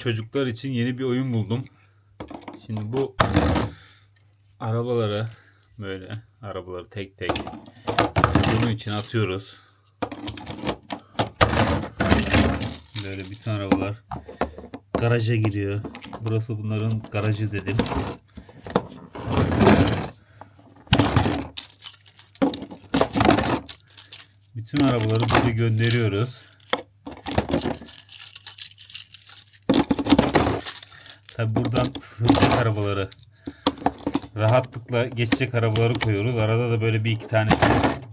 çocuklar için yeni bir oyun buldum. Şimdi bu arabaları böyle arabaları tek tek bunun için atıyoruz. Böyle bütün arabalar garaja giriyor. Burası bunların garajı dedim. Bütün arabaları buraya gönderiyoruz. Tabi buradan sığacak arabaları rahatlıkla geçecek arabaları koyuyoruz. Arada da böyle bir iki tane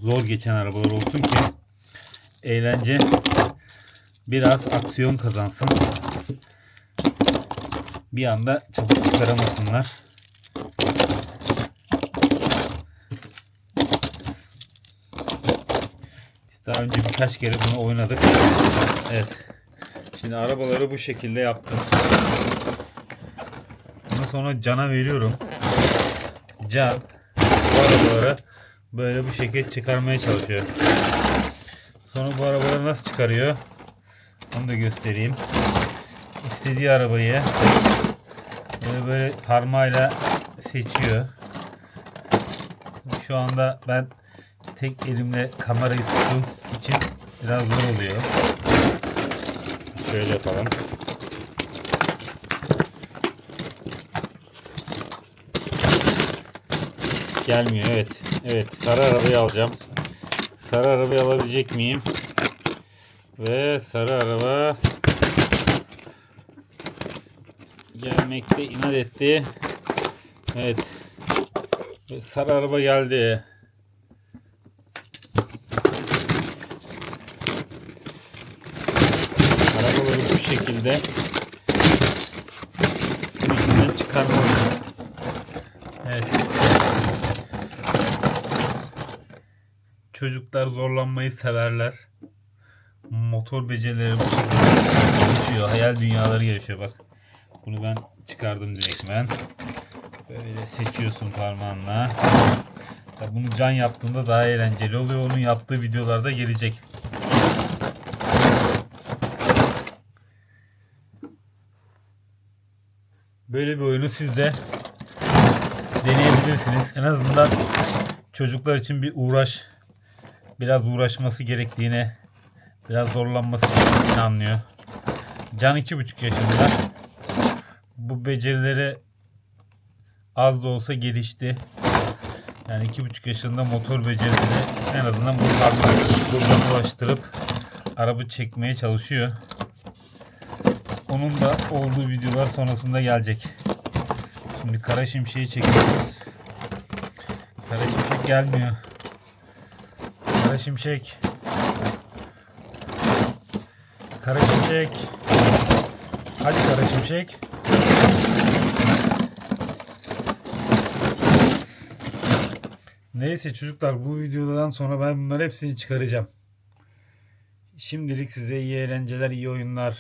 zor geçen arabalar olsun ki eğlence biraz aksiyon kazansın. Bir anda çabuk çıkaramasınlar. Daha önce birkaç kere bunu oynadık. Evet. Şimdi arabaları bu şekilde yaptım. Sonra Can'a veriyorum. Can bu arabaları böyle bu şekilde çıkarmaya çalışıyor. Sonra bu arabaları nasıl çıkarıyor? Onu da göstereyim. İstediği arabayı böyle, böyle parmağıyla seçiyor. Şu anda ben tek elimle kamerayı tuttuğum için biraz zor oluyor. Şöyle yapalım. Gelmiyor evet. Evet sarı arabayı alacağım. Sarı arabayı alabilecek miyim? Ve sarı araba gelmekte inat etti. Evet. Ve sarı araba geldi. Arabaları bu şekilde Çocuklar zorlanmayı severler. Motor becerileri gelişiyor. Hayal dünyaları gelişiyor bak. Bunu ben çıkardım direktmen. Böyle seçiyorsun parmağınla. Tabii Bunu can yaptığında daha eğlenceli oluyor. Onun yaptığı videolarda gelecek. Böyle bir oyunu siz de deneyebilirsiniz. En azından çocuklar için bir uğraş, biraz uğraşması gerektiğini, biraz zorlanması gerektiğini anlıyor. Can iki buçuk yaşında. Bu becerileri az da olsa gelişti. Yani iki buçuk yaşında motor becerileri en azından bu parmaklarına ulaştırıp araba çekmeye çalışıyor. Onun da olduğu videolar sonrasında gelecek. Şimdi kara şimşeği çekiyoruz. Kara şimşek gelmiyor. Kara şimşek. Kara şimşek. Hadi kara şimşek. Neyse çocuklar bu videodan sonra ben bunların hepsini çıkaracağım. Şimdilik size iyi eğlenceler, iyi oyunlar.